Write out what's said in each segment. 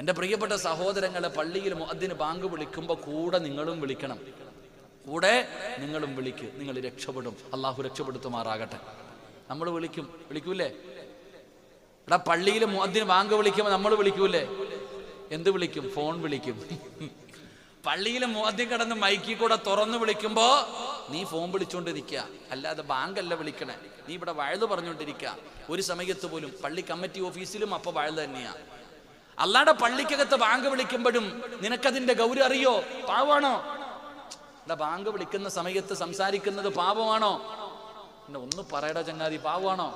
എന്റെ പ്രിയപ്പെട്ട സഹോദരങ്ങളെ പള്ളിയിൽ മുഅദ്ദിന് ബാങ്ക് വിളിക്കുമ്പോൾ കൂടെ നിങ്ങളും വിളിക്കണം. കൂടെ നിങ്ങളും വിളിക്ക്. നിങ്ങൾ രക്ഷപ്പെടും. അള്ളാഹു രക്ഷപ്പെടുത്തുമാറാകട്ടെ. നമ്മൾ വിളിക്കും. വിളിക്കൂലേ എടാ പള്ളിയിൽ മുഅദ്ദിന് ബാങ്ക് വിളിക്കുമ്പോൾ നമ്മൾ വിളിക്കൂലേ എന്ത് വിളിക്കും? ഫോൺ വിളിക്കും. പള്ളിയിൽ മുഅദ്ദിൻ കിടന്ന് മൈക്കിൽ കൂടെ തുറന്നു വിളിക്കുമ്പോ നീ ഫോൺ വിളിച്ചോണ്ടിരിക്കുക അല്ലാതെ ബാങ്കല്ല വിളിക്കണേ. നീ ഇവിടെ വഴുത് പറഞ്ഞുകൊണ്ടിരിക്കുക ഒരു സമയത്ത് പോലും പള്ളി കമ്മിറ്റി ഓഫീസിലും അപ്പൊ വഴുത് തന്നെയാ. അല്ലാടെ പള്ളിക്കകത്ത് ബാങ്ക് വിളിക്കുമ്പോഴും നിനക്കതിന്റെ ഗൗരി അറിയോ? പാവാണോ? എന്താ ബാങ്ക് വിളിക്കുന്ന സമയത്ത് സംസാരിക്കുന്നത് പാപമാണോ? എന്നെ ഒന്ന് പറയടാ ചങ്ങാതി പാവാണോ?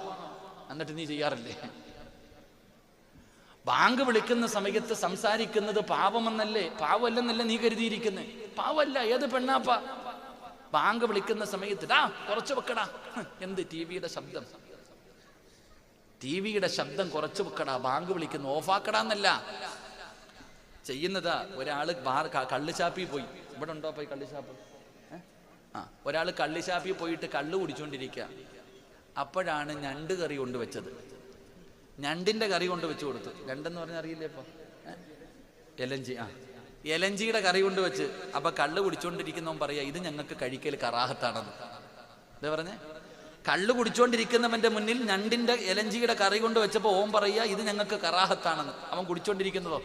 എന്നിട്ട് നീ ചെയ്യാറില്ലേ? ബാങ്ക് വിളിക്കുന്ന സമയത്ത് സംസാരിക്കുന്നത് പാപമെന്നല്ലേ? പാവമല്ലെന്നല്ലേ നീ കരുതിയിരിക്കുന്നത് പാവല്ല ഏത് പെണ്ണാപ്പ? ബാങ്ക് വിളിക്കുന്ന സമയത്ത് ഡാ കുറച്ച് വെക്കടാ. എന്ത് ടി വിയുടെ ശബ്ദം. ടി വിയുടെ ശബ്ദം കുറച്ച് വെക്കടാ ബാങ്ക് വിളിക്കുന്നു ഓഫാക്കടാന്നല്ല. ചെയ്യുന്നത് ഒരാൾ ബാർ കള്ളുചാപ്പി പോയി. ഇവിടെ ഉണ്ടോ പോയി കള്ളുചാപ്പ്? ആ ഒരാൾ കള്ളിശാപ്പി പോയിട്ട് കള്ള് കുടിച്ചോണ്ടിരിക്കുക അപ്പോഴാണ് ഞണ്ട് കറി കൊണ്ടുവച്ചത് ഞണ്ടിന്റെ കറി കൊണ്ട് വെച്ച് കൊടുത്തു. ഞണ്ടെന്ന് പറഞ്ഞാൽ അറിയില്ലേ ഇപ്പൊ? എലഞ്ചി ആ. എലഞ്ചിയുടെ കറി കൊണ്ട് വെച്ച്. അപ്പൊ കള്ള് കുടിച്ചോണ്ടിരിക്കുന്നവൻ പറയാ ഇത് ഞങ്ങൾക്ക് കഴിക്കൽ കറാഹത്താണെന്ന്. എന്താ പറഞ്ഞേ? കള്ള് കുടിച്ചോണ്ടിരിക്കുന്നവന്റെ മുന്നിൽ ഞണ്ടിന്റെ എലഞ്ചിയുടെ കറി കൊണ്ട് വെച്ചപ്പോ ഓം പറയുക ഇത് ഞങ്ങൾക്ക് കറാഹത്താണെന്ന്. അവൻ കുടിച്ചോണ്ടിരിക്കുന്നതോ?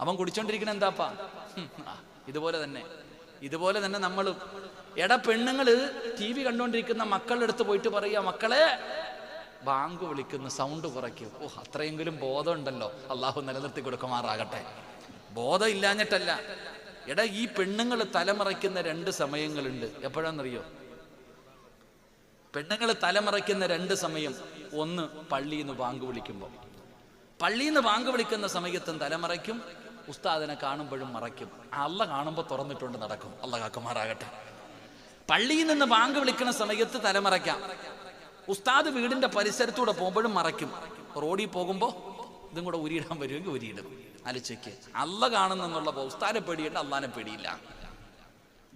അവൻ കുടിച്ചോണ്ടിരിക്കണ എന്താപ്പാ? ഇതുപോലെ തന്നെ. ഇതുപോലെ തന്നെ നമ്മൾ എടാ പെണ്ണുങ്ങൾ ടി വി കണ്ടുകൊണ്ടിരിക്കുന്ന മക്കളുടെ അടുത്ത് പോയിട്ട് പറയുക മക്കളെ ബാങ്ക് വിളിക്കുന്ന സൗണ്ട് കുറയ്ക്കും. ഓ അത്രയെങ്കിലും ബോധം ഉണ്ടല്ലോ. അള്ളാഹു നിലനിർത്തി കൊടുക്കുമാറാകട്ടെ. ബോധം ഇല്ലാഞ്ഞിട്ടല്ല. എടാ ഈ പെണ്ണുങ്ങൾ തലമറയ്ക്കുന്ന രണ്ട് സമയങ്ങളുണ്ട്. എപ്പോഴാണെന്നറിയോ പെണ്ണുങ്ങൾ തലമറയ്ക്കുന്ന രണ്ട് സമയം ഒന്ന് പള്ളിയിൽ നിന്ന് ബാങ്ക് വിളിക്കുമ്പോൾ പള്ളിയിൽ നിന്ന് ബാങ്ക് വിളിക്കുന്ന സമയത്തും തലമറയ്ക്കും ഉസ്താദിനെ കാണുമ്പോഴും മറയ്ക്കും. അല്ല കാണുമ്പോൾ തുറന്നിട്ടുണ്ട് നടക്കും. അല്ല കാക്കുമാറാകട്ടെ. പള്ളിയിൽ നിന്ന് ബാങ്ക് വിളിക്കുന്ന സമയത്ത് തലമറയ്ക്കാം. ഉസ്താദ് വീടിന്റെ പരിസരത്തൂടെ പോകുമ്പോഴും മറയ്ക്കും. റോഡിൽ പോകുമ്പോൾ ഇതും കൂടെ ഉരിയിടാൻ വരുമെങ്കിൽ ഉരിയിടും അലച്ചയ്ക്ക് അല്ല കാണുന്നുള്ള ഉസ്താദിനെ പേടിയുണ്ട് അള്ളാനെ പേടിയില്ല.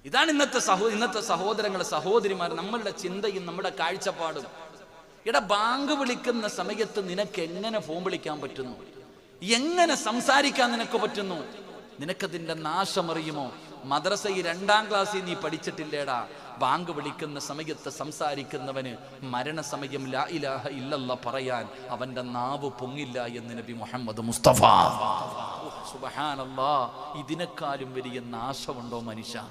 ഇതാണ് ഇന്നത്തെ സഹോ ഇന്നത്തെ സഹോദരങ്ങൾ സഹോദരിമാർ നമ്മളുടെ ചിന്തയും നമ്മുടെ കാഴ്ചപ്പാടും. ഇട ബാങ്ക് വിളിക്കുന്ന സമയത്ത് നിനക്ക് എങ്ങനെ ഫോൺ വിളിക്കാൻ പറ്റുന്നു? എങ്ങനെ സംസാരിക്കാൻ നിനക്ക് പറ്റുന്നു? നിനക്കതിന്റെ നാശമറിയുമോ? ഈ രണ്ടാം ക്ലാസ്സിൽ നീ പഠിച്ചിട്ടില്ലേടാ? ബാങ്ക് വിളിക്കുന്ന സമയത്ത് സംസാരിക്കുന്നവന് മരണസമയം ലാ ഇലാഹ ഇല്ലല്ല പറയാൻ അവന്റെ നാവ് പൊങ്ങില്ല എന്ന് നബി മുഹമ്മദ് മുസ്തഫ. സുബഹാനല്ലാ ഇതിനേക്കാളും വലിയ നാശമുണ്ടോ മനുഷ്യ?